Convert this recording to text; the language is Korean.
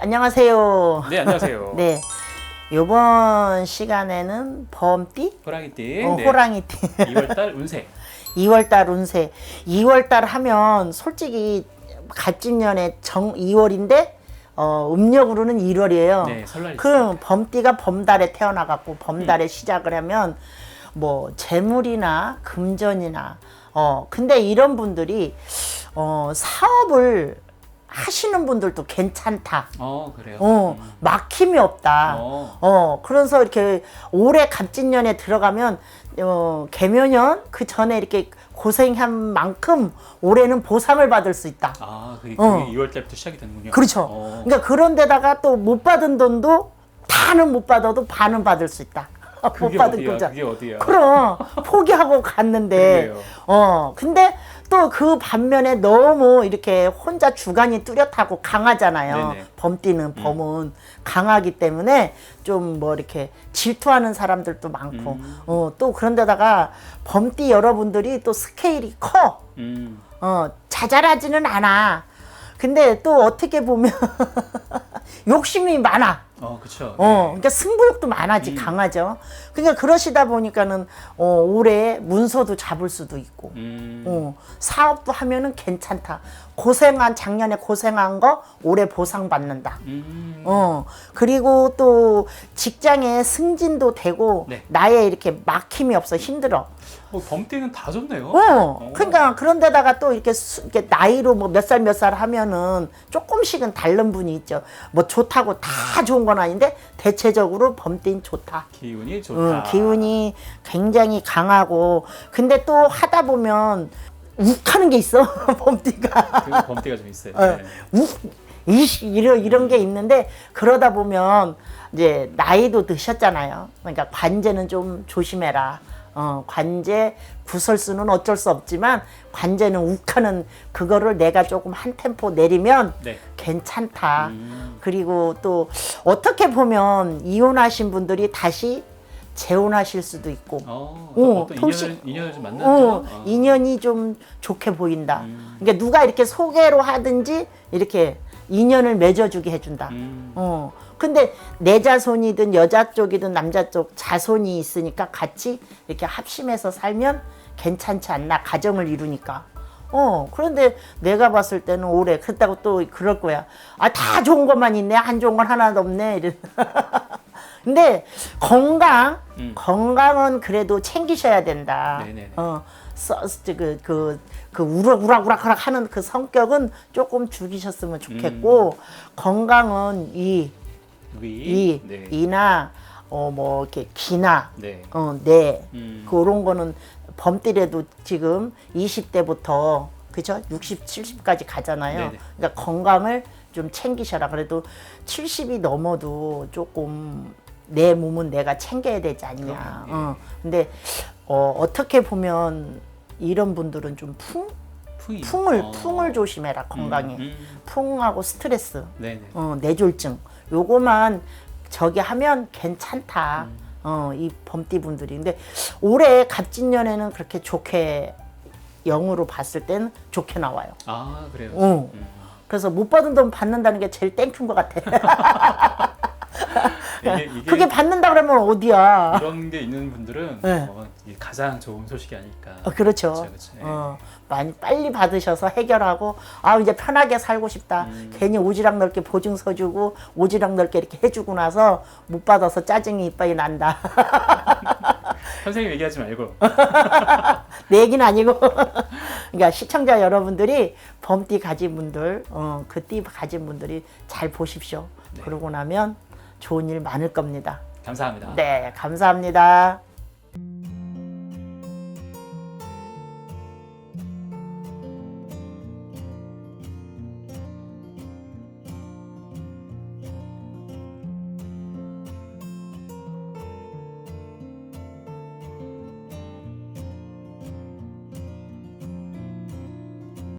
네, 안녕하세요. 네, 안녕하세요. 네. 요번 시간에는 범띠? 호랑이띠. 어, 네. 호랑이띠. 2월달 운세. 2월달 운세. 2월달 하면 솔직히 갑진년의 정 2월인데 어, 음력으로는 1월이에요. 네, 설날 그 범띠가 범달에 태어나갖고 음. 범달에 시작을 하면 뭐 재물이나 금전이나 어 근데 이런 분들이 어 사업을 하시는 분들도 괜찮다. 어, 그래요. 어, 막힘이 없다. 어. 어. 그래서 이렇게 올해 갑진년에 들어가면, 어, 개묘년 그 전에 이렇게 고생한 만큼 올해는 보상을 받을 수 있다. 아, 그게, 어. 그게 2월 달부터 시작이 되는군요. 그렇죠. 어. 그러니까 그런 데다가 또 못 받은 돈도 다는 못 받아도 반은 받을 수 있다. 못 그게 받은 어디야? 그게 어디야? 그럼 포기하고 갔는데 그러게요. 어 근데 또 그 반면에 너무 이렇게 혼자 주관이 뚜렷하고 강하잖아요. 네네. 음. 범띠는 범은 강하기 때문에 좀 뭐 이렇게 질투하는 사람들도 많고 음. 어또 그런데다가 범띠 여러분들이 또 스케일이 커. 음. 어 자잘하지는 않아. 근데 또 어떻게 보면 욕심이 많아. 어, 그쵸. 어, 그러니까 승부욕도 많아지 음. 강하죠. 그러니까 그러시다 보니까는 어, 올해 문서도 잡을 수도 있고, 음. 어, 사업도 하면은 괜찮다. 고생한 작년에 고생한 거 올해 보상 받는다. 음. 어, 그리고 또 직장에 승진도 되고 네. 나의 이렇게 막힘이 없어 힘들어. 어, 범띠는 다 좋네요. 어, 그러니까 그런데다가 또 이렇게, 수, 이렇게 나이로 뭐 몇 살 몇 살 하면은 조금씩은 다른 분이 있죠. 뭐 좋다고 다 좋은 건 아닌데 대체적으로 범띠는 좋다. 기운이 좋다. 응, 기운이 굉장히 강하고 근데 또 하다 보면 욱하는 게 있어 범띠가 그 범띠가 좀 있어요. 어, 네. 욱 이, 이런 이런 게 있는데 그러다 보면 이제 나이도 드셨잖아요. 그러니까 관제는 좀 조심해라. 어, 관제 구설수는 어쩔 수 없지만 관제는 욱하는 그거를 내가 조금 한 템포 내리면 네. 괜찮다. 음. 그리고 또 어떻게 보면 이혼하신 분들이 다시 재혼하실 수도 있고 어, 어, 어떤 인연을, 인연을 좀 만나죠. 어, 어. 인연이 좀 좋게 보인다. 음. 그러니까 누가 이렇게 소개로 하든지 이렇게 인연을 맺어주게 해준다. 음. 어. 근데 내 자손이든 여자 쪽이든 남자 쪽 자손이 있으니까 같이 이렇게 합심해서 살면 괜찮지 않나 가정을 이루니까. 어 그런데 내가 봤을 때는 올해 그렇다고 또 그럴 거야. 아 다 좋은 것만 있네 안 좋은 건 하나도 없네. 이래. 근데 건강 음. 건강은 그래도 챙기셔야 된다. 네네네. 어, 그그 그, 그 우락 우락우락 하는 그 성격은 조금 죽이셨으면 좋겠고 음. 건강은 이, 위. 이, 네. 이나 어 뭐 이렇게 기나 네. 어, 네 음. 그런 거는 범띠래도 지금 20대부터 그죠? 60, 70까지 가잖아요. 네네. 그러니까 건강을 좀 챙기셔라. 그래도 70이 넘어도 조금 내 몸은 내가 챙겨야 되지 않냐. 예. 어. 근데 어, 어떻게 보면 이런 분들은 좀 풍, 풍이. 풍을 어. 풍을 조심해라 건강에. 음, 음. 풍하고 스트레스, 네네. 어, 뇌졸중 요거만 저기 하면 괜찮다. 음. 어, 이 범띠 분들이. 근데 올해 갑진년에는 그렇게 좋게 영으로 봤을 땐 좋게 나와요. 아, 그래요. 어. 음. 그래서 못 받은 돈 받는다는 게 제일 땡큐인 것 같아. 이게, 이게 그게 받는다 그러면 어디야? 이런 게 있는 분들은 네. 어, 이게 가장 좋은 소식이 아닐까. 어, 그렇죠. 그쵸, 그쵸. 예. 어, 많이 빨리 받으셔서 해결하고 아 이제 편하게 살고 싶다. 음. 괜히 오지랖 넓게 보증서 주고 오지랖 넓게 이렇게 해주고 나서 못 받아서 짜증이 이빨이 난다. 선생님 얘기하지 말고. 내 얘기는 아니고. 그러니까 시청자 여러분들이 범띠 가진 분들, 어, 그띠 가진 분들이 잘 보십시오. 네. 그러고 나면 좋은 일 많을 겁니다. 감사합니다. 네, 감사합니다.